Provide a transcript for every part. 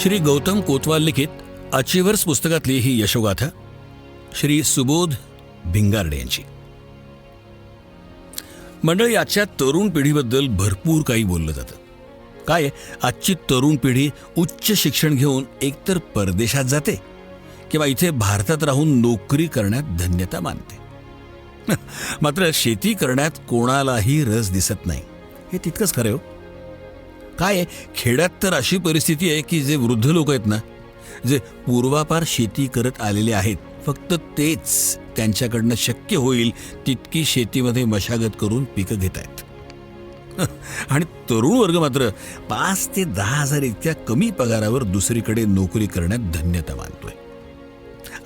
श्री गौतम कोतवाल लिखित अचिव्हर्स पुस्तकातली ही यशोगाथा श्री सुबोध भिंगारडे यांची. मंडळी आजच्या तरुण पिढीबद्दल भरपूर काही बोललं जातं. काय आजची तरुण पिढी उच्च शिक्षण घेऊन एकतर परदेशात जाते किंवा इथे भारतात राहून नोकरी करण्यात धन्यता मानते. मात्र शेती करण्यात कोणालाही रस दिसत नाही. हे तितकंच खरं हो. काय आहे, खेड्यात तर अशी परिस्थिती आहे की जे वृद्ध लोक आहेत ना जे पूर्वापार शेती करत आलेले आहेत फक्त तेच त्यांच्याकडनं शक्य होईल तितकी शेतीमध्ये मशागत करून पिकं घेत आहेत. आणि तरुण वर्ग मात्र पाच ते दहा हजार इतक्या कमी पगारावर दुसरीकडे नोकरी करण्यात धन्यता मानतोय.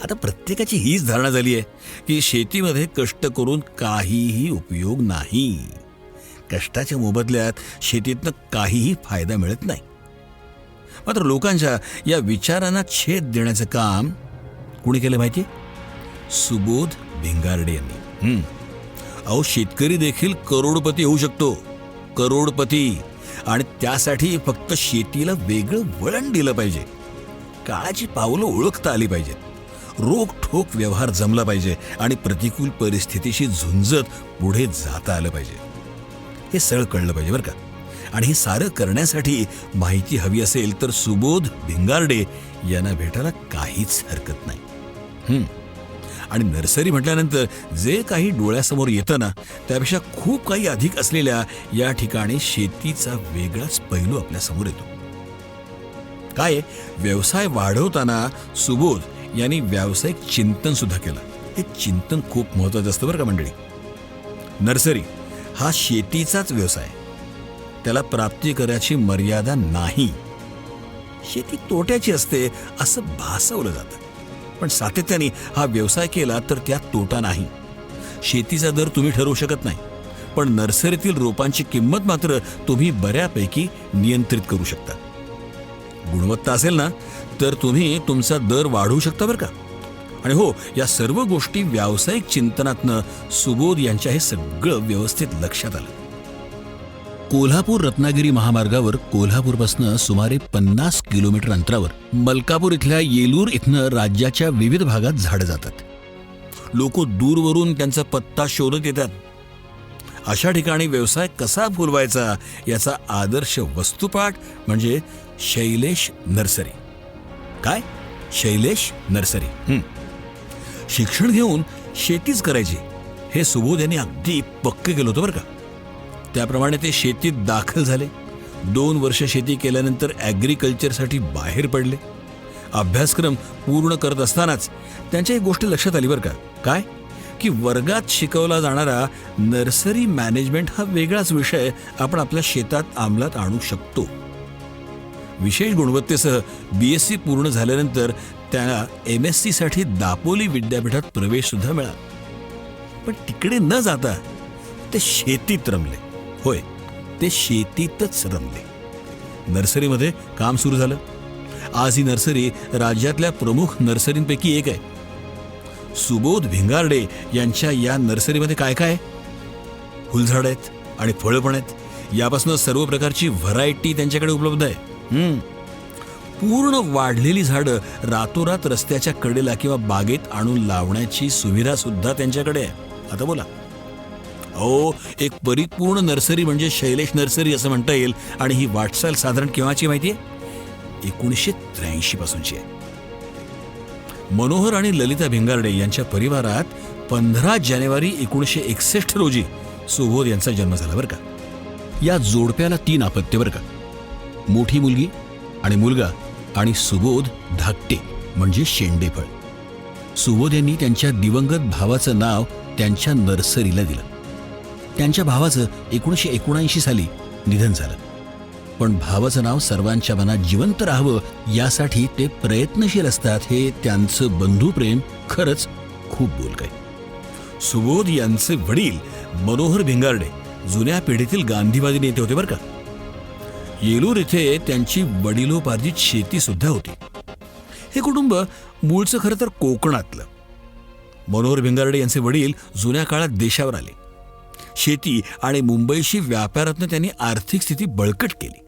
आता प्रत्येकाची हीच धारणा झाली आहे की शेतीमध्ये कष्ट करून काहीही उपयोग नाही. कष्टाच्या मोबदल्यात शेतीतनं काहीही फायदा मिळत नाही. मात्र लोकांच्या या विचारांना छेद देण्याचं काम कुणी केलं माहिती सुबोध भिंगारडे यांनी. अहो शेतकरी देखील करोडपती होऊ शकतो. करोडपती. आणि त्यासाठी फक्त शेतीला वेगळं वळण दिलं पाहिजे. काळाची पावलं ओळखता आली पाहिजेत. रोख ठोक व्यवहार जमला पाहिजे आणि प्रतिकूल परिस्थितीशी झुंजत पुढे जाता आलं पाहिजे. हे सळ कळलं पाहिजे बरं का. आणि हे सारं करण्यासाठी माहिती हवी असेल तर सुबोध भिंगारडे यांना भेटायला काहीच हरकत नाही. आणि नर्सरी म्हटल्यानंतर जे काही डोळ्यासमोर येतं ना त्यापेक्षा खूप काही अधिक असलेल्या या ठिकाणी शेतीचा वेगळाच पैलू आपल्यासमोर येतो. काय? व्यवसाय वाढवताना सुबोध यांनी व्यावसायिक चिंतन सुद्धा केलं. हे चिंतन खूप महत्वाचं असतं बरं का मंडळी. नर्सरी. हा शेतीचाच व्यवसाय. त्याला प्राप्ती करायची मर्यादा नाही. शेती तोट्याची असते असं भासवलं जातं. पण सातत्याने हा व्यवसाय केला तर त्यात तोटा नाही. शेतीचा दर तुम्ही ठरवू शकत नाही. पण नर्सरीतील रोपांची किंमत मात्र तुम्ही बऱ्यापैकी नियंत्रित करू शकता. गुणवत्ता असेल ना तर तुम्ही तुमचा दर वाढवू शकता बरं का. आणि हो या सर्व गोष्टी व्यावसायिक चिंतनातनं सुबोध यांच्या हे सगळं व्यवस्थित लक्षात आलं. कोल्हापूर रत्नागिरी महामार्गावर कोल्हापूरपासनं सुमारे पन्नास किलोमीटर अंतरावर मलकापूर इथल्या येलूर इथनं राज्याच्या विविध भागात झाडं जातात. लोक दूरवरून त्यांचा पत्ता शोधत येतात. अशा ठिकाणी व्यवसाय कसा फुलवायचा याचा आदर्श वस्तुपाठ म्हणजे शैलेश नर्सरी. काय? शैलेश नर्सरी. शिक्षण घेऊन शेतीच करायची. हे सुबोध यांनी अगदी पक्के केलं होतं बरं का. त्याप्रमाणे ते शेतीत दाखल झाले. दोन वर्ष शेती केल्यानंतर ॲग्रिकल्चरसाठी बाहेर पडले. अभ्यासक्रम पूर्ण करत असतानाच त्यांच्या एक गोष्ट लक्षात आली बरं का. काय? की वर्गात शिकवला जाणारा नर्सरी मॅनेजमेंट हा वेगळाच विषय आपण आपल्या शेतात अंमलात आणू शकतो. विशेष गुणवत्तेसह बी एस सी पूर्ण झाल्यानंतर त्याला एम एस सीसाठी दापोली विद्यापीठात प्रवेशसुद्धा मिळाला. पण तिकडे न जाता ते शेतीत रमले. होय ते शेतीतच रमले. नर्सरीमध्ये काम सुरू झालं. आज ही नर्सरी राज्यातल्या प्रमुख नर्सरींपैकी एक आहे. सुबोध भिंगारडे यांच्या या नर्सरीमध्ये काय काय? फुलझाड आहेत आणि फळं पण आहेत. यापासून सर्व प्रकारची व्हरायटी त्यांच्याकडे उपलब्ध आहे. पूर्ण वाढलेली झाडं रातोरात रस्त्याच्या कडेला किंवा बागेत आणून लावण्याची सुविधा सुद्धा त्यांच्याकडे आहे. आता बोला. अहो एक परिपूर्ण नर्सरी म्हणजे शैलेश नर्सरी असं म्हणता येईल आणि ही वाटचाल साधारण केव्हाची माहिती आहे? एकोणीसशे त्र्याऐंशी पासूनची आहे. मनोहर आणि ललिता भिंगारडे यांच्या परिवारात पंधरा जानेवारी एकोणीसशे एकसष्ट रोजी सुबोध यांचा जन्म झाला बरं का? या जोडप्याला तीन अपत्य बरं का? मोठी मुलगी आणि मुलगा आणि सुबोध धाकटे म्हणजे शेंडेफळ. सुबोध यांनी त्यांच्या दिवंगत भावाचं नाव त्यांच्या नर्सरीला दिलं. त्यांच्या भावाचं एकोणीसशे एकोणऐंशी साली निधन झालं. पण भावाचं नाव सर्वांच्या मनात जिवंत राहावं यासाठी ते प्रयत्नशील असतात हे त्यांचं बंधुप्रेम खरंच खूप बोलक आहे सुबोध यांचे वडील मनोहर भिंगारडे जुन्या पिढीतील गांधीवादी नेते होते बरं का. येलूर इथे त्यांची वडिलोपार्जित शेती सुद्धा होती. हे कुटुंब मूळचं खरं तर कोकणातलं. मनोहर भिंगारडे यांचे वडील जुन्या काळात देशावर आले. शेती आणि मुंबईशी व्यापारातनं त्यांनी आर्थिक स्थिती बळकट केली.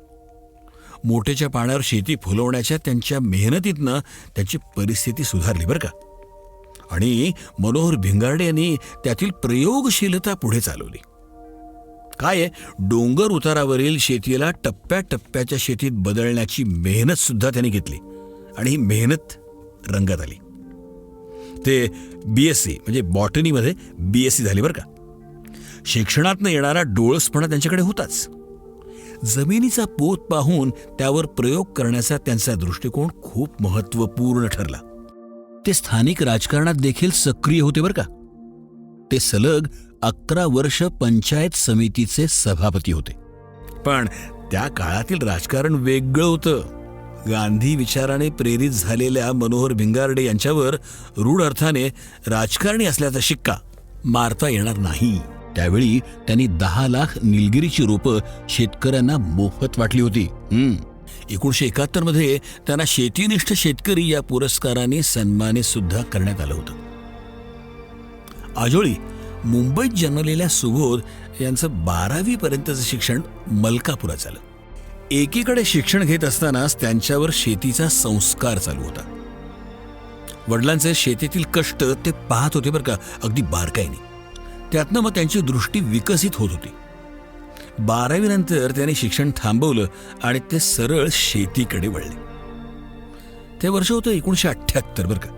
मोठेच्या पाण्यावर शेती फुलवण्याच्या त्यांच्या मेहनतीतनं त्यांची परिस्थिती सुधारली बरं का. आणि मनोहर भिंगारडे यांनी त्यातील प्रयोगशीलता पुढे चालवली. काय आहे? डोंगर उतारावरील शेतीला टप्प्याटप्प्याच्या शेतीत बदलण्याची मेहनत सुद्धा त्यांनी घेतली. आणि ही मेहनत रंगात आली. ते बी एस सी म्हणजे बॉटनीमध्ये बी एस सी झाली बरं का. शिक्षणातनं येणारा डोळसपणा त्यांच्याकडे होताच. जमिनीचा पोत पाहून त्यावर प्रयोग करण्याचा त्यांचा दृष्टिकोन खूप महत्त्वपूर्ण ठरला. ते स्थानिक राजकारणात देखील सक्रिय होते बरं का. ते सलग अकरा वर्ष पंचायत समितीचे सभापती होते. पण त्या काळातील राजकारण वेगळं होतं. गांधी विचाराने प्रेरित झालेल्या मनोहर भिंगार्डे यांच्यावर रूढ अर्थाने राजकारणी असल्याचा शिक्का मारता येणार नाही. त्यावेळी त्यांनी दहा लाख निलगिरीची रोपं शेतकऱ्यांना मोफत वाटली होती. एकोणीशे एकाहत्तरमध्ये त्यांना शेतीनिष्ठ शेतकरी या पुरस्काराने सन्मानित सुद्धा करण्यात आलं होतं. आजोळी मुंबईत जन्मलेल्या सुबोध यांचं बारावी पर्यंतचं शिक्षण मलकापुरात झालं. एकीकडे शिक्षण घेत असतानाच त्यांच्यावर शेतीचा संस्कार चालू होता. वडिलांचे शेतीतील कष्ट ते पाहत होते बरं का अगदी बारकाईने. त्यातनं मग त्यांची दृष्टी विकसित होत होती. बारावीनंतर त्यांनी शिक्षण थांबवलं आणि ते सरळ शेतीकडे वळले. ते वर्ष होतं एकोणीशे अठ्ठ्याहत्तर बरं का.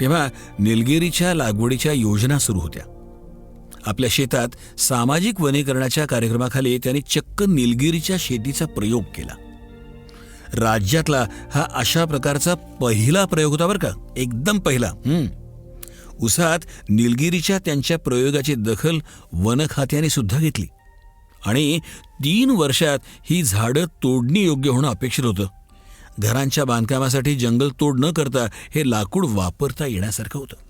तेव्हा निलगिरीच्या लागवडीच्या योजना सुरू होत्या. आपल्या शेतात सामाजिक वनीकरणाच्या कार्यक्रमाखाली त्यांनी चक्क निलगिरीच्या शेतीचा प्रयोग केला. राज्यातला हा अशा प्रकारचा पहिला प्रयोग होता बरं का? एकदम पहिला. उसात निलगिरीच्या त्यांच्या प्रयोगाची दखल वन खात्याने सुद्धा घेतली. आणि तीन वर्षात ही झाडं तोडणी योग्य होणं अपेक्षित होतं. घरांच्या बांधकामासाठी जंगल तोड न करता हे लाकूड वापरता येण्यासारखं होतं.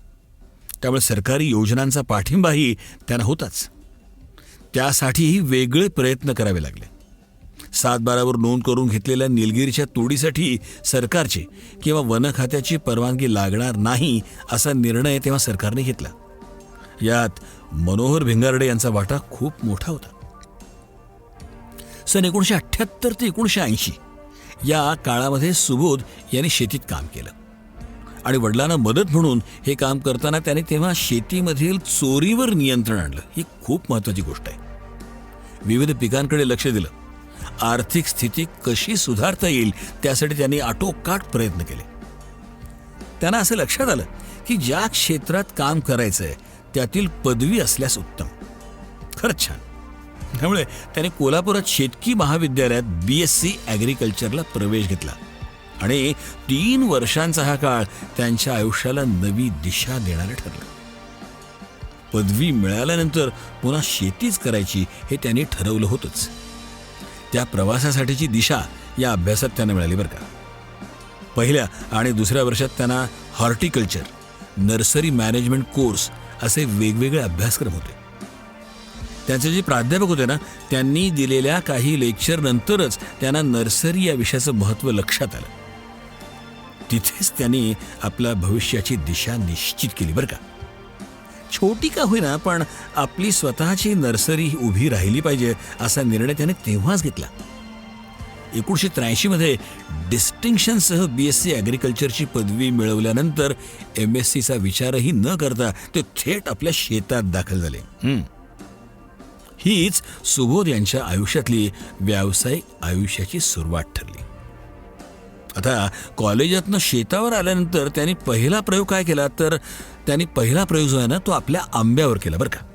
त्यामुळे सरकारी योजनांचा पाठिंबाही त्यांना होताच. त्यासाठीही वेगळे प्रयत्न करावे लागले. सात बारावर नोंद करून घेतलेल्या निलगिरीच्या तोडीसाठी सरकारची किंवा वन खात्याची परवानगी लागणार नाही असा निर्णय तेव्हा सरकारने घेतला. यात मनोहर भिंगारडे यांचा वाटा खूप मोठा होता. सन एकोणीशे अठ्ठ्याहत्तर ते एकोणीशे ऐंशी या काळामध्ये सुबोध यांनी शेतीत काम केलं. आणि वडिलांना मदत म्हणून हे काम करताना त्याने तेव्हा शेतीमधील चोरीवर नियंत्रण आणलं. ही खूप महत्त्वाची गोष्ट आहे. विविध पिकांकडे लक्ष दिलं. आर्थिक स्थिती कशी सुधारता येईल त्यासाठी त्यांनी आटोकाट प्रयत्न केले. त्यांना असं लक्षात आलं की ज्या क्षेत्रात काम करायचंय त्यातील पदवी असल्यास उत्तम. खरंच छान. त्यामुळे त्याने कोल्हापुरात शेतकी महाविद्यालयात बी एस सी ॲग्रिकल्चरला प्रवेश घेतला. आणि तीन वर्षांचा हा काळ त्यांच्या आयुष्याला नवी दिशा देणारं ठरलं. पदवी मिळाल्यानंतर पुन्हा शेतीच करायची हे त्यांनी ठरवलं होतंच. त्या प्रवासासाठीची दिशा या अभ्यासात त्यांना मिळाली बरं का. पहिल्या आणि दुसऱ्या वर्षात त्यांना हॉर्टिकल्चर नर्सरी मॅनेजमेंट कोर्स असे वेगवेगळे अभ्यासक्रम होते. त्यांचे जे प्राध्यापक होते ना त्यांनी दिलेल्या काही लेक्चर नंतरच त्यांना नर्सरी या विषयाचं महत्त्व लक्षात आलं. तिथेच त्यांनी आपल्या भविष्याची दिशा निश्चित केली बरं का. छोटी का होईना पण आपली स्वतःची नर्सरी ही उभी राहिली पाहिजे असा निर्णय त्याने तेव्हाच घेतला. एकोणीसशे त्र्याऐंशीमध्ये डिस्टिंक्शनसह बी एस सी ॲग्रिकल्चरची पदवी मिळवल्यानंतर एम एस सीचा विचारही न करता ते थेट आपल्या शेतात दाखल झाले. हीच सुबोध यांच्या आयुष्यातली व्यावसायिक आयुष्याची सुरुवात ठरली. आता कॉलेजातनं शेतावर आल्यानंतर त्यांनी पहिला प्रयोग काय केला? तर त्यांनी पहिला प्रयोग जो आहे ना तो आपल्या आंब्यावर केला बरं का.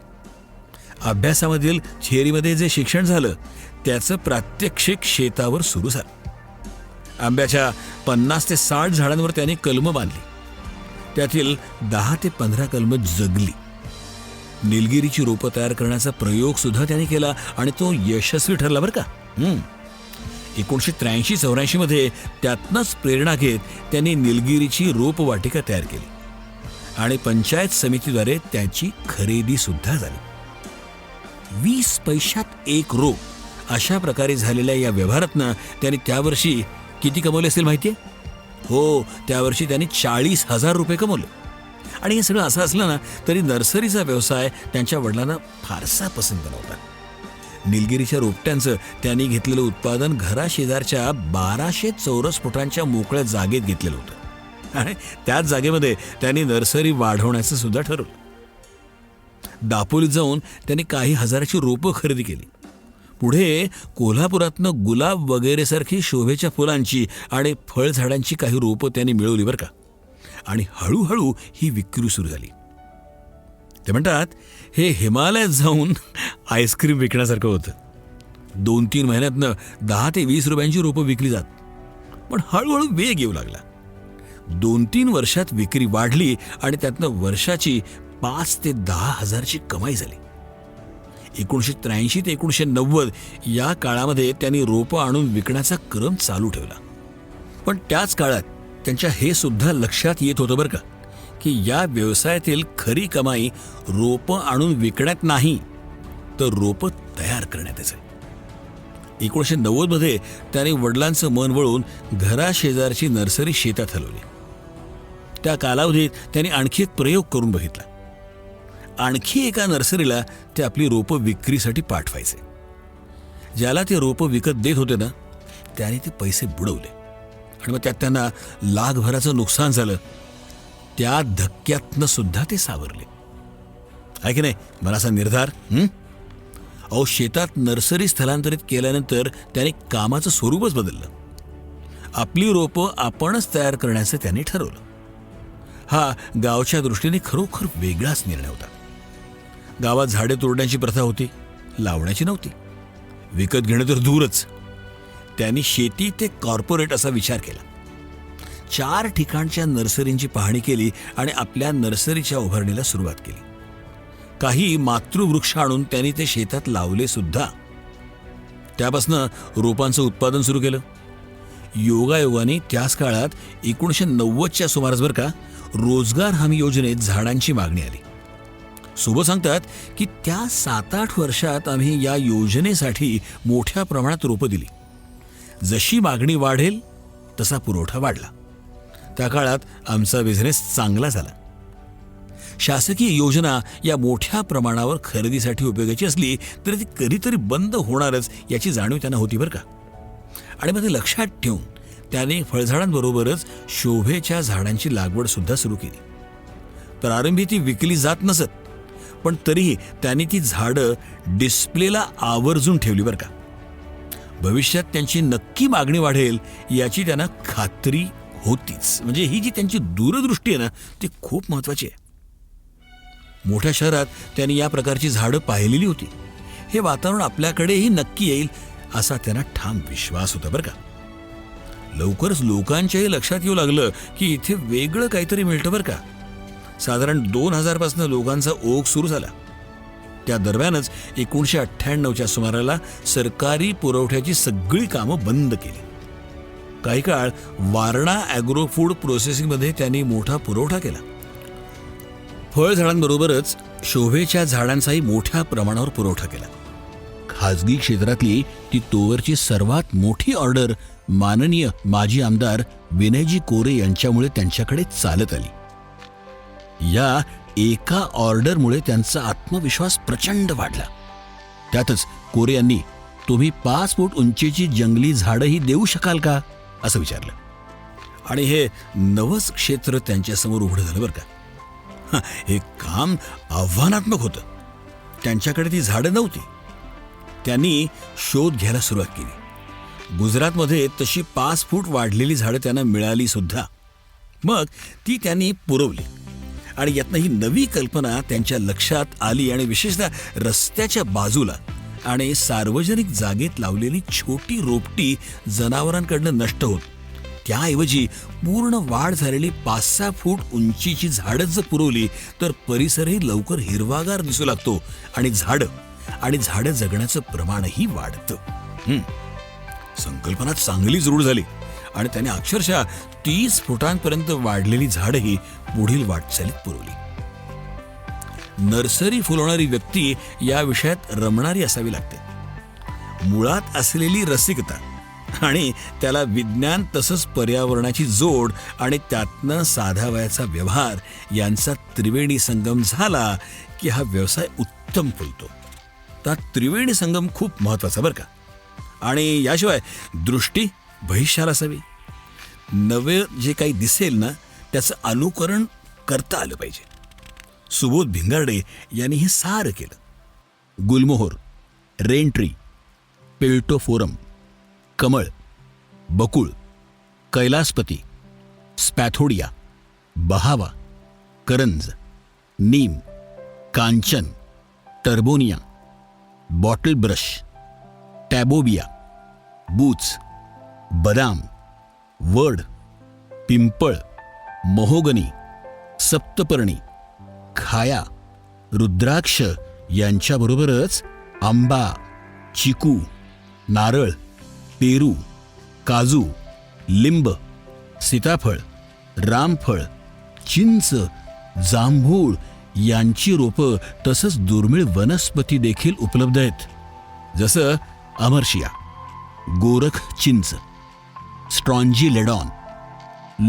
अभ्यासामधील थिअरीमध्ये जे शिक्षण झालं त्याचं प्रात्यक्षिक शेतावर सुरू झालं. आंब्याच्या पन्नास ते साठ झाडांवर त्यांनी कलमं बांधली. त्यातील दहा ते पंधरा कलमं जगली. निलगिरीची रोपं तयार करण्याचा प्रयोग सुद्धा त्यांनी केला आणि तो यशस्वी ठरला बरं का. एकोणीसशे त्र्याऐंशी चौऱ्याऐंशीमध्ये त्यातनंच प्रेरणा घेत त्यांनी निलगिरीची रोपवाटिका तयार केली. आणि पंचायत समितीद्वारे त्याची खरेदी सुद्धा झाली. वीस पैशात एक रोप अशा प्रकारे झालेल्या या व्यवहारातनं त्यांनी त्यावर्षी किती कमवले असेल माहिती आहे हो त्यावर्षी त्यांनी चाळीस हजार रुपये कमवले. आणि हे सगळं असं असलं ना तरी नर्सरीचा व्यवसाय त्यांच्या वडिलांना फारसा पसंत नव्हता. निलगिरीच्या रोपट्यांचं त्यांनी घेतलेलं उत्पादन घराशेजारच्या बाराशे चौरस फुटांच्या मोकळ्या जागेत घेतलेलं होतं. आणि त्याच जागेमध्ये त्यांनी नर्सरी वाढवण्याचं सुद्धा ठरवलं. दापोलीत जाऊन त्यांनी काही हजाराची रोपं खरेदी केली. पुढे कोल्हापुरातनं गुलाब वगैरेसारखी शोभेच्या फुलांची आणि फळझाडांची काही रोपं त्यांनी मिळवली बरं का. आणि हळूहळू ही विक्री सुरू झाली. ते म्हणतात हे हिमालयात जाऊन आईस्क्रीम विकण्यासारखं होतं. दोन तीन महिन्यातनं दहा ते वीस रुपयांची रोपं विकली जात. पण हळूहळू वेग येऊ लागला. दोन तीन वर्षात विक्री वाढली आणि त्यातनं वर्षाची पाच ते दहा हजारची कमाई झाली. एकोणीसशे त्र्याऐंशी ते एकोणीसशे नव्वद या काळामध्ये त्यांनी रोपं आणून विकण्याचा क्रम चालू ठेवला. पण त्याच काळात त्यांच्या हे सुद्धा लक्षात येत होतं बरं का. की या व्यवसायातील खरी कमाई रोपं आणून विकण्यात नाही तर रोपं तयार करण्यातच आहे एकोणीसशे नव्वदमध्ये त्याने वडिलांचं मन वळून घराशेजारची नर्सरी शेतात हलवली. त्या कालावधीत त्यांनी आणखी एक प्रयोग करून बघितला. आणखी एका नर्सरीला ते आपली रोपं विक्रीसाठी पाठवायचे. ज्याला ते रोपं विकत देत होते ना त्याने ते पैसे बुडवले. आणि मग त्यात त्यांना लाखभराचं नुकसान झालं. त्या धक्क्यातनं सुद्धा ते सावरले. आहे की नाही? मनाचा निर्धार अहो शेतात नर्सरी स्थलांतरित केल्यानंतर त्याने कामाचं स्वरूपच बदललं. आपली रोपं आपणच तयार करण्याचं त्यांनी ठरवलं. हा गावच्या दृष्टीने खरोखर वेगळाच निर्णय होता. गावात झाडे तोडण्याची प्रथा होती लावण्याची नव्हती. विकत घेणं तर दूरच. त्यांनी शेती ते कॉर्पोरेट असा विचार केला. चार ठिकाणच्या नर्सरींची पाहणी केली आणि आपल्या नर्सरीच्या उभारणीला सुरुवात केली. काही मातृवृक्ष आणून त्यांनी ते शेतात लावले सुद्धा. त्यापासनं रोपांचं उत्पादन सुरू केलं. योगायोगाने त्याच काळात एकोणीसशे नव्वदच्या सुमारास बरं का रोजगार हमी योजनेत झाडांची मागणी आली. सोबत सांगतात की त्या सात आठ वर्षात आम्ही या योजनेसाठी मोठ्या प्रमाणात रोपं दिली. जशी मागणी वाढेल तसा पुरवठा वाढला. त्या काळात आमचा बिझनेस चांगला झाला. शासकीय योजना या मोठ्या प्रमाणावर खरेदीसाठी उपयोगाची असली तरी ती कधीतरी बंद होणारच याची जाणीव त्यांना होती बरं का. आणि मग ते लक्षात ठेवून त्याने फळझाडांबरोबरच शोभेच्या झाडांची लागवड सुद्धा सुरू केली. प्रारंभी ती विकली जात नसत पण तरीही त्यांनी ती झाडं डिस्प्लेला आवर्जून ठेवली बरं का. भविष्यात त्यांची नक्की मागणी वाढेल याची त्यांना खात्री होतीच. म्हणजे ही जी त्यांची दूरदृष्टी आहे ना ती खूप महत्वाची आहे. मोठ्या शहरात त्यांनी या प्रकारची झाडं पाहिलेली होती. हे वातावरण आपल्याकडेही नक्की येईल असा त्यांना ठाम विश्वास होता बरं का. लवकरच लोकांच्याही लक्षात येऊ लागलं की इथे वेगळं काहीतरी मिळतं बरं का. साधारण दोन हजारपासून लोकांचा ओघ सुरू झाला. त्या दरम्यानच एकोणीशे अठ्ठ्याण्णवच्या सुमाराला सरकारी पुरवठ्याची सगळी कामं बंद केली. काही काळ वारणा ॲग्रो फूड प्रोसेसिंगमध्ये त्यांनी मोठा पुरवठा केला. फळझाडांबरोबरच शोभेच्या झाडांचाही मोठ्या प्रमाणावर पुरवठा केला. खाजगी क्षेत्रातली ती तोवरची सर्वात मोठी ऑर्डर माननीय माजी आमदार विनयजी कोरे यांच्यामुळे त्यांच्याकडे चालत आली. या एका ऑर्डरमुळे त्यांचा आत्मविश्वास प्रचंड वाढला. त्यातच कोरे यांनी तुम्ही पाच फूट उंचीची जंगली झाडंही देऊ शकाल का? असं विचारलं. आणि हे नवच क्षेत्र त्यांच्यासमोर उघडं झालं बरं का. हे काम आव्हानात्मक होतं. त्यांच्याकडे ती झाडं नव्हती. त्यांनी शोध घ्यायला सुरुवात केली. गुजरातमध्ये तशी पाच फूट वाढलेली झाडं त्यांना मिळाली सुद्धा. मग ती त्यांनी पुरवली. आणि यातनं ही नवी कल्पना त्यांच्या लक्षात आली आणि विशेषतः रस्त्याच्या बाजूला आणि सार्वजनिक जागेत लावलेली छोटी रोपटी जनावरांकडनं नष्ट होत. त्याऐवजी पूर्ण वाढ झालेली पाच सहा फूट उंचीची झाडं जर पुरवली तर परिसरही लवकर हिरवागार दिसू लागतो आणि झाडं आणि झाडं जगण्याचं प्रमाणही वाढतं. संकल्पना चांगली जरूर झाली आणि त्याने अक्षरशः तीस फुटांपर्यंत वाढलेली झाडंही पुढील वाटचालीत पुरवली. नर्सरी फुलवणारी व्यक्ती या विषयात रमणारी असावी लागते. मुळात असलेली रसिकता आणि त्याला विज्ञान तसंच पर्यावरणाची जोड आणि त्यातनं साधावयाचा व्यवहार यांचा त्रिवेणी संगम झाला की हा व्यवसाय उत्तम फुलतो. तर त्रिवेणी संगम खूप महत्त्वाचा बरं का. आणि याशिवाय दृष्टी भविष्याला असावी. नवे जे काही दिसेल ना त्याचं अनुकरण करता आलं पाहिजे. सुबोध भिंगारडे यांनी हे सारं केलं. गुलमोहोर रेनट्री पेल्टोफोरम कमळ बकुळ कैलासपती स्पॅथोडिया बहावा करंज नीम कांचन टर्बोनिया बॉटल ब्रश टॅबोबिया बूच बदाम वड पिंपळ महोगनी सप्तपर्णी खाया. रुद्राक्ष यांच्याबरोबरच आंबा चिकू नारळ पेरू काजू लिंब सीताफळ रामफळ चिंच जांभूळ यांची रोपं तसंच दुर्मिळ वनस्पती देखील उपलब्ध आहेत. जसं अमर्शिया गोरख चिंच स्ट्रॉन्जी लेडॉन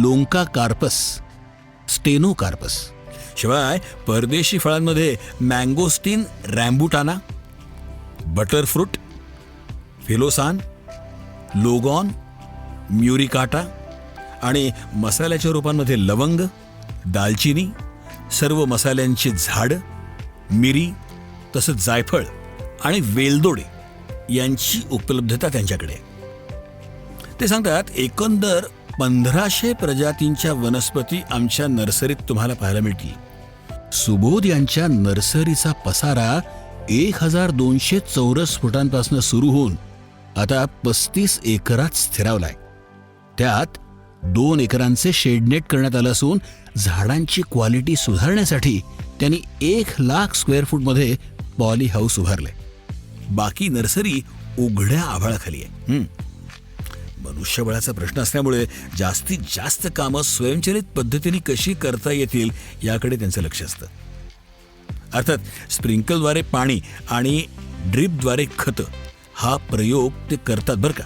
लोंका कार्पस स्टेनो कार्पस शिवाय परदेशी फळांमध्ये मँगोस्टीन रॅम्बुटाना बटरफ्रूट फिलोसान लोगॉन म्युरिकाटा आणि मसाल्याच्या रूपांमध्ये लवंग दालचिनी सर्व मसाल्यांची झाडं मिरी तसंच जायफळ आणि वेलदोडे यांची उपलब्धता त्यांच्याकडे. ते सांगतात एकंदर पंधराशे प्रजातींच्या वनस्पती आमच्या नर्सरीत तुम्हाला पाहायला मिळतील. सुबोध यांच्या नर्सरीचा पसारा एक हजार दोनशे चौरस फुटांपासून सुरू होऊन आता पस्तीस एकरात स्थिरावलाय. त्यात दोन एकरांचे शेडनेट करण्यात आलं असून झाडांची क्वालिटी सुधारण्यासाठी त्यांनी एक लाख स्क्वेअर फूटमध्ये पॉली हाऊस उभारले बाकी नर्सरी उघड्या आभाळाखाली आहे. मनुष्यबळाचा प्रश्न असल्यामुळे जास्तीत जास्त कामं स्वयंचलित पद्धतीने कशी करता येतील याकडे त्यांचं लक्ष असतं. अर्थात स्प्रिंकलद्वारे पाणी आणि ड्रीपद्वारे खतं हा प्रयोग ते करतात बरं का.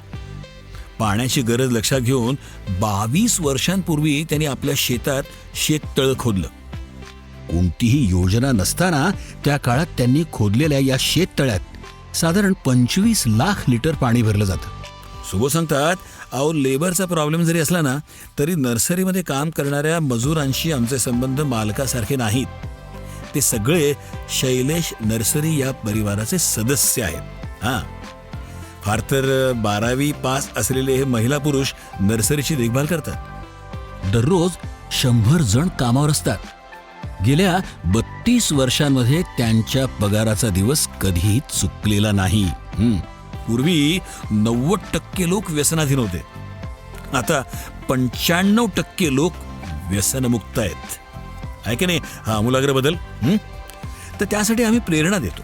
पाण्याची गरज लक्षात घेऊन बावीस वर्षांपूर्वी त्यांनी आपल्या शेतात शेततळं खोदलं. कोणतीही योजना नसताना त्या काळात त्यांनी खोदलेल्या या शेततळ्यात साधारण पंचवीस लाख लिटर पाणी भरलं जातं. सुबो सांगतात अहो लेबरचा प्रॉब्लेम जरी असला ना तरी नर्सरीमध्ये काम करणाऱ्या मजुरांशी आमचे संबंध मालकासारखे नाहीत. ते सगळे शैलेश नर्सरी या परिवाराचे सदस्य आहेत. हां. फार तर बारावी पास असलेले हे महिला पुरुष नर्सरीची देखभाल करतात. दररोज शंभर जण कामावर असतात. गेल्या बत्तीस वर्षांमध्ये त्यांच्या पगाराचा दिवस कधीही चुकलेला नाही. पूर्वी नव्वद टक्के लोक व्यसनाधीन होते. आता पंच्याण्णव टक्के लोक व्यसनमुक्त आहेत. आहे की नाही? हा आमूलाग्र बदल. तर त्यासाठी आम्ही प्रेरणा देतो.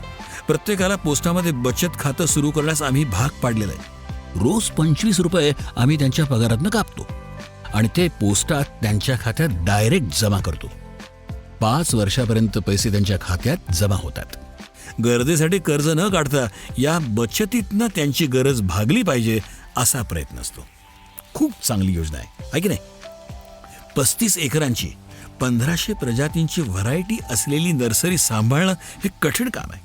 प्रत्येकाला पोस्टामध्ये बचत खातं सुरू करण्यास आम्ही भाग पाडलेलं आहे. रोज पंचवीस रुपये आम्ही त्यांच्या पगारातनं कापतो. आणि ते पोस्टात त्यांच्या खात्यात डायरेक्ट जमा करतो. पाच वर्षापर्यंत पैसे त्यांच्या खात्यात जमा होतात. गरजेसाठी कर्ज न काढता या बचतीतनं त्यांची गरज भागली पाहिजे असा प्रयत्न असतो. खूप चांगली योजना आहे. आहे की नाही? पस्तीस एकरांची पंधराशे प्रजातींची व्हरायटी असलेली नर्सरी सांभाळणं हे कठीण काम आहे.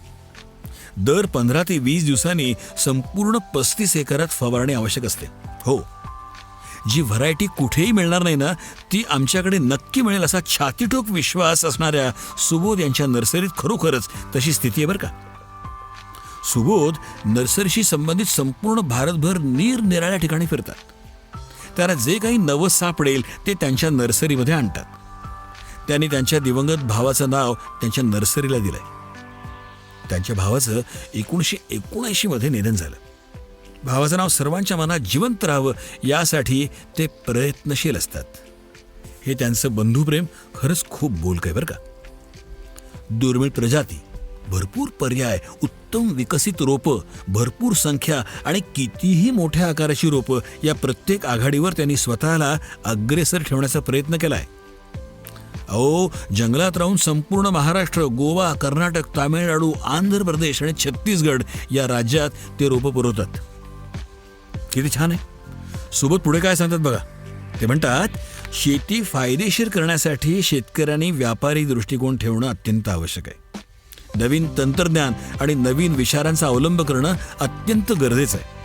दर पंधरा ते वीस दिवसांनी संपूर्ण पस्तीस एकरात फवारणे आवश्यक असते. हो जी व्हरायटी कुठेही मिळणार नाही ना ती आमच्याकडे नक्की मिळेल असा छातीठोक विश्वास असणाऱ्या सुबोध यांच्या नर्सरीत खरोखरच. तशी स्थिती आहे बरं का. सुबोध नर्सरीशी संबंधित संपूर्ण भारतभर निरनिराळ्या ठिकाणी फिरतात. त्यांना जे काही नवं सापडेल ते त्यांच्या नर्सरीमध्ये आणतात. त्यांनी त्यांच्या दिवंगत भावाचं नाव त्यांच्या नर्सरीला दिलंय. त्यांच्या भावाचं एकोणीसशे एकोणऐंशीमध्ये निधन झालं. भावाचं नाव सर्वांच्या मनात जिवंत राहावं यासाठी ते प्रयत्नशील असतात. हे त्यांचं बंधुप्रेम खरंच खूप बोलकं आहे बरं का. दुर्मिळ प्रजाती भरपूर पर्याय उत्तम विकसित रोपं भरपूर संख्या आणि कितीही मोठ्या आकाराची रोपं या प्रत्येक आघाडीवर त्यांनी स्वतःला अग्रेसर ठेवण्याचा प्रयत्न केलाय. अहो जंगलात राहून संपूर्ण महाराष्ट्र गोवा कर्नाटक तामिळनाडू आंध्र प्रदेश आणि छत्तीसगड या राज्यात ते रोपं पुरवतात. किती छान आहे. सोबत पुढे काय सांगतात बघा. ते म्हणतात शेती फायदेशीर करण्यासाठी शेतकऱ्यांनी व्यापारी दृष्टिकोन ठेवणं अत्यंत आवश्यक आहे. नवीन तंत्रज्ञान आणि नवीन विचारांचा अवलंब करणं अत्यंत गरजेचं आहे.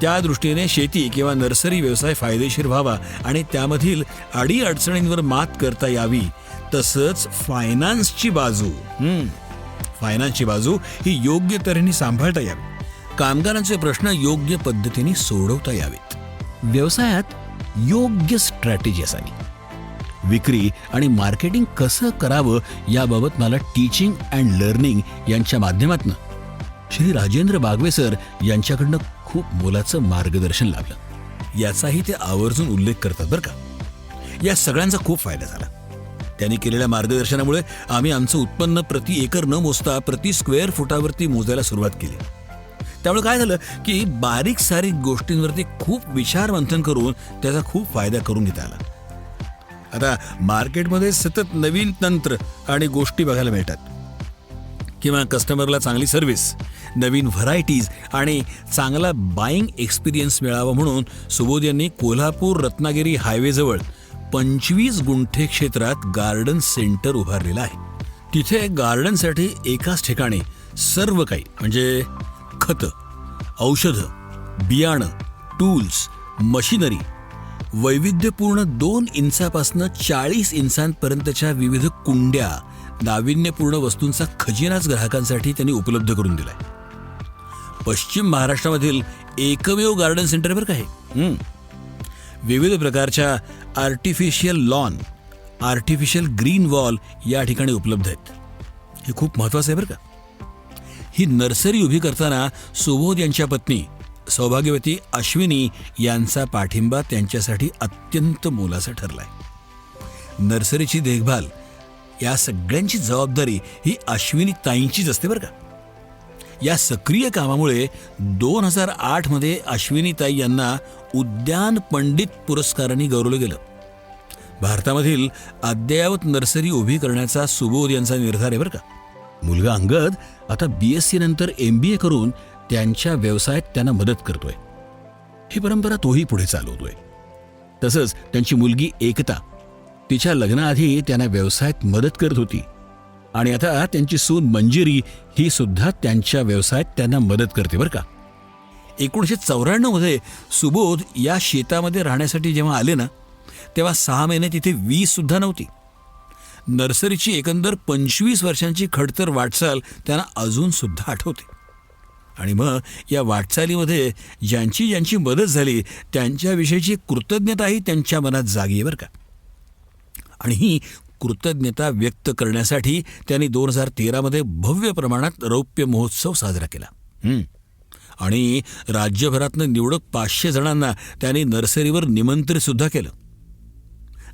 त्या दृष्टीने शेती किंवा नर्सरी व्यवसाय फायदेशीर व्हावा आणि त्यामधील अडी अडचणींवर मात करता यावी. तसंच फायनान्सची बाजू. फायनान्सची बाजू ही योग्य तऱ्हेने सांभाळता यावी. कामगारांचे प्रश्न योग्य पद्धतीने सोडवता यावेत. व्यवसायात योग्य स्ट्रॅटेजी असावी. विक्री आणि मार्केटिंग कसं करावं याबाबत मला टीचिंग अँड लर्निंग यांच्या माध्यमातून श्री राजेंद्र बागवे सर यांच्याकडनं खूप मोलाचं मार्गदर्शन लाभलं. याचाही ते आवर्जून उल्लेख करतात बरं का. या सगळ्यांचा खूप फायदा झाला. त्यांनी केलेल्या मार्गदर्शनामुळे आम्ही आमचं उत्पन्न प्रति एकर न मोजता प्रति स्क्वेअर फुटावरती मोजायला सुरुवात केली. त्यामुळे काय झालं की बारीक सारीक गोष्टींवरती खूप विचार मंथन करून त्याचा खूप फायदा करून घेता आला. आता मार्केटमध्ये सतत नवीन तंत्र आणि गोष्टी बघायला मिळतात. किंवा कस्टमरला चांगली सर्व्हिस नवीन व्हरायटीज आणि चांगला बाईंग एक्सपिरियन्स मिळावा म्हणून सुबोध यांनी कोल्हापूर रत्नागिरी हायवेजवळ पंचवीस गुंठे क्षेत्रात गार्डन सेंटर उभारलेलं आहे. तिथे गार्डनसाठी एकाच ठिकाणी सर्व काही म्हणजे खतं औषधं बियाणं टूल्स मशिनरी वैविध्यपूर्ण दोन इंचापासनं चाळीस इंचांपर्यंतच्या विविध कुंड्या नाविन्यपूर्ण वस्तूंचा खजिनाच ग्राहकांसाठी त्यांनी उपलब्ध करून दिलाय. पश्चिम महाराष्ट्रामधील एकमेव गार्डन सेंटर बरं काय विविध प्रकारच्या artificial lawn artificial green wall या ठिकाणी उपलब्ध आहेत. हे खूप महत्वाचं आहे बरं का. ही नर्सरी उभी करताना सुबोध यांच्या पत्नी सौभाग्यवती अश्विनी यांचा पाठिंबा त्यांच्यासाठी अत्यंत मोलाचा ठरलाय. नर्सरीची देखभाल या सगळ्यांची जबाबदारी ही अश्विनी ताईंचीच असते बरं का. या सक्रिय कामामुळे दोन हजार आठमध्ये अश्विनी ताई यांना उद्यान पंडित पुरस्काराने गौरवलं गेलं. भारतामधील अद्ययावत नर्सरी उभी करण्याचा सुबोध यांचा निर्धार आहे बरं का. मुलगा अंगद आता बी एस सी नंतर एम बी ए करून त्यांच्या व्यवसायात त्यांना मदत करतोय. ही परंपरा तोही पुढे चालवतोय. तसंच त्यांची मुलगी एकता तिच्या लग्नाआधी त्यांना व्यवसायात मदत करत होती. आणि आता त्यांची सून मंजिरी ही सुद्धा त्यांच्या व्यवसायात त्यांना मदत करते बरं का. एकोणीसशे चौऱ्याण्णवमध्ये सुबोध या शेतामध्ये राहण्यासाठी जेव्हा आले ना तेव्हा सहा महिने तिथे वीज सुद्धा नव्हती. नर्सरीची एकंदर पंचवीस वर्षांची खडतर वाटचाल त्यांना अजूनसुद्धा आठवते. आणि मग या वाटचालीमध्ये ज्यांची ज्यांची मदत झाली त्यांच्याविषयीची कृतज्ञताही त्यांच्या मनात जागी आहे बरं का. आणि ही कृतज्ञता व्यक्त करण्यासाठी त्यांनी दोन हजार तेरामध्ये भव्य प्रमाणात रौप्य महोत्सव साजरा केला. आणि राज्यभरातनं निवडक पाचशे जणांना त्यांनी नर्सरीवर निमंत्रितसुद्धा केलं.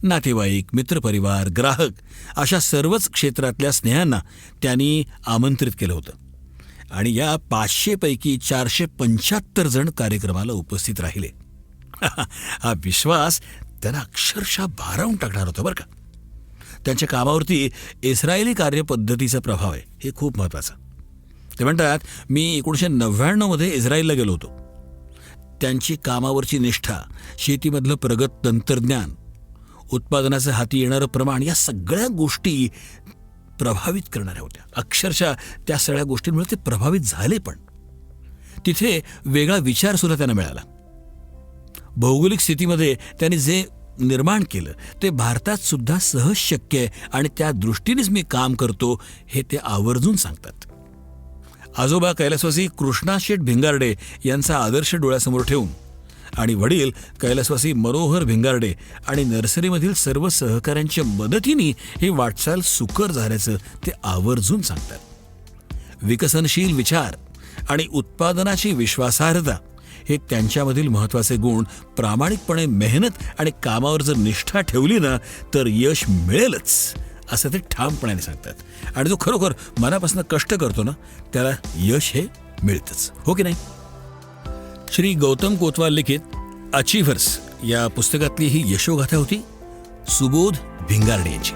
नातेवाईक मित्रपरिवार ग्राहक अशा सर्वच क्षेत्रातल्या स्नेहांना त्यांनी आमंत्रित केलं होतं. आणि या पाचशेपैकी चारशे पंच्याहत्तर जण कार्यक्रमाला उपस्थित राहिले. हा विश्वास त्यांना अक्षरशः भारावून टाकणार होता बरं का. त्यांच्या कामावरती इस्रायली कार्यपद्धतीचा प्रभाव आहे हे खूप महत्त्वाचं. ते म्हणतात मी एकोणीसशे नव्याण्णवमध्ये इस्रायलला गेलो होतो. त्यांची कामावरची निष्ठा शेतीमधलं प्रगत तंत्रज्ञान उत्पादनाचं हाती येणारं प्रमाण या सगळ्या गोष्टी प्रभावित करणाऱ्या होत्या. अक्षरशः त्या सगळ्या गोष्टींमुळे ते प्रभावित झाले पण. तिथे वेगळा विचार सुद्धा त्यांना मिळाला. भौगोलिक स्थितीमध्ये त्यांनी जे निर्माण केलं ते भारतात सुद्धा सहज शक्य आहे आणि त्या दृष्टीनेच मी काम करतो हे ते आवर्जून सांगतात. आजोबा कैलासवासी कृष्णाशेठ भिंगारडे यांचा आदर्श डोळ्यासमोर ठेवून आणि वडील कैलासवासी मनोहर भिंगारडे आणि नर्सरीमधील सर्व सहकाऱ्यांच्या मदतीने ही वाटचाल सुकर झाल्याचं ते आवर्जून सांगतात. विकसनशील विचार आणि उत्पादनाची विश्वासार्हता हे त्यांच्यामधील महत्त्वाचे गुण प्रामाणिकपणे मेहनत आणि कामावर जर निष्ठा ठेवली ना तर यश मिळेलच असं ते ठामपणाने सांगतात. आणि जो खरोखर मनापासून कष्ट करतो ना त्याला यश हे मिळतंच. हो की नाही? श्री गौतम कोतवाल लिखित अचिव्हर्स या पुस्तकातली ही यशोगाथा होती. सुबोध भिंगारडे यांची